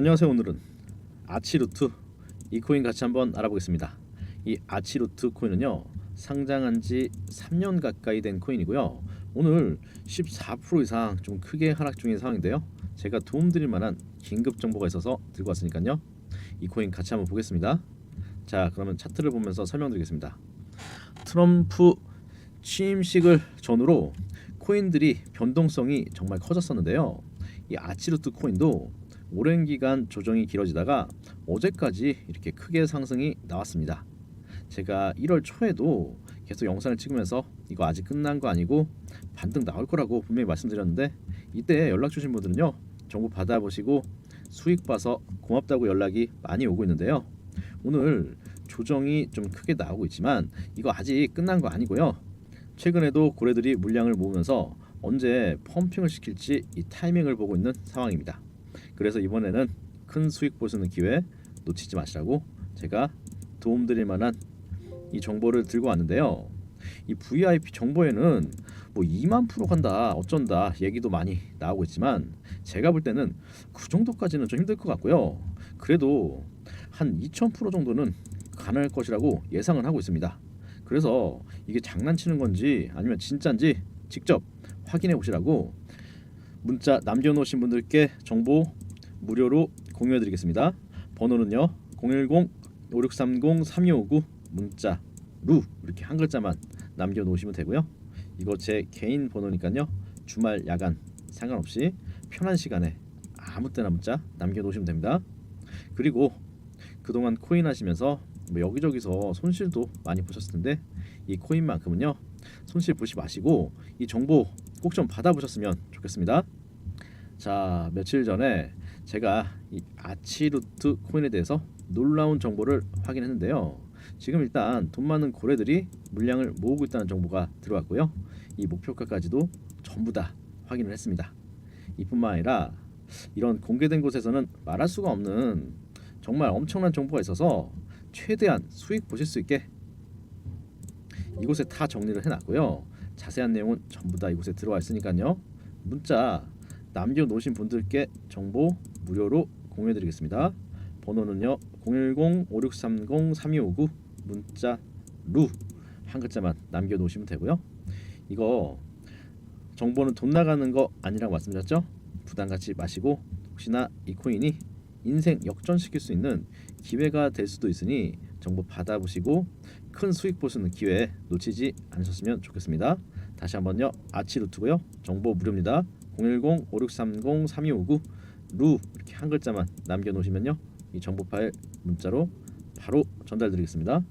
안녕하세요. 오늘은 아치루트 이 코인 같이 한번 알아보겠습니다. 이 아치루트 코인은요 상장한 지 3년 가까이 된 코인이고요. 오늘 14% 이상 좀 크게 하락 중인 상황인데요. 제가 도움드릴 만한 긴급 정보가 있어서 들고 왔으니까요. 이 코인 같이 한번 보겠습니다. 자, 그러면 차트를 보면서 설명드리겠습니다. 트럼프 취임식을 전후로 코인들이 변동성이 정말 커졌었는데요. 이 아치루트 코인도 오랜 기간 조정이 길어지다가 어제까지 이렇게 크게 상승이 나왔습니다. 제가 1월 초에도 계속 영상을 찍으면서 이거 아직 끝난 거 아니고 반등 나올 거라고 분명히 말씀드렸는데 이때 연락 주신 분들은요 정보 받아보시고 수익 봐서 고맙다고 연락이 많이 오고 있는데요 오늘 조정이 좀 크게 나오고 있지만 이거 아직 끝난 거 아니고요 최근에도 고래들이 물량을 모으면서 언제 펌핑을 시킬지 이 타이밍을 보고 있는 상황입니다. 그래서 이번에는 큰 수익 보시는 기회 놓치지 마시라고 제가 도움드릴 만한 이 정보를 들고 왔는데요. 이 VIP 정보에는 뭐 2만 프로 간다 어쩐다 얘기도 많이 나오고 있지만 제가 볼 때는 그 정도까지는 좀 힘들 것 같고요. 그래도 한 2천 프로 정도는 가능할 것이라고 예상을 하고 있습니다. 그래서 이게 장난치는 건지 아니면 진짜인지 직접 확인해 보시라고 문자 남겨놓으신 분들께 정보 무료로 공유해 드리겠습니다. 번호는요 010-5630-3259 문자 루 이렇게 한 글자만 남겨 놓으시면 되고요. 이거 제 개인 번호니까요 주말 야간 상관없이 편한 시간에 아무 때나 문자 남겨 놓으시면 됩니다. 그리고 그동안 코인 하시면서 뭐 여기저기서 손실도 많이 보셨을 텐데 이 코인만큼은요 손실 보시 마시고 이 정보 꼭 좀 받아보셨으면 좋겠습니다. 자 며칠 전에 제가 이 아치루트 코인에 대해서 놀라운 정보를 확인했는데요. 지금 일단 돈 많은 고래들이 물량을 모으고 있다는 정보가 들어왔고요. 이 목표가까지도 전부 다 확인을 했습니다. 이뿐만 아니라 이런 공개된 곳에서는 말할 수가 없는 정말 엄청난 정보가 있어서 최대한 수익 보실 수 있게 이곳에 다 정리를 해놨고요. 자세한 내용은 전부 다 이곳에 들어와 있으니까요. 문자 남겨놓으신 분들께 정보 무료로 공유해드리겠습니다. 번호는요 010-5630-3259 문자 루 한 글자만 남겨놓으시면 되고요. 이거 정보는 돈 나가는 거 아니라고 말씀드렸죠? 부담 갖지 마시고 혹시나 이 코인이 인생 역전시킬 수 있는 기회가 될 수도 있으니 정보 받아보시고 큰 수익 보시는 기회 놓치지 않으셨으면 좋겠습니다. 다시 한번요 아치루트고요 정보 무료입니다. 010-5630-3259 루 이렇게 한 글자만 남겨놓으시면요 이 정보 파일 문자로 바로 전달드리겠습니다.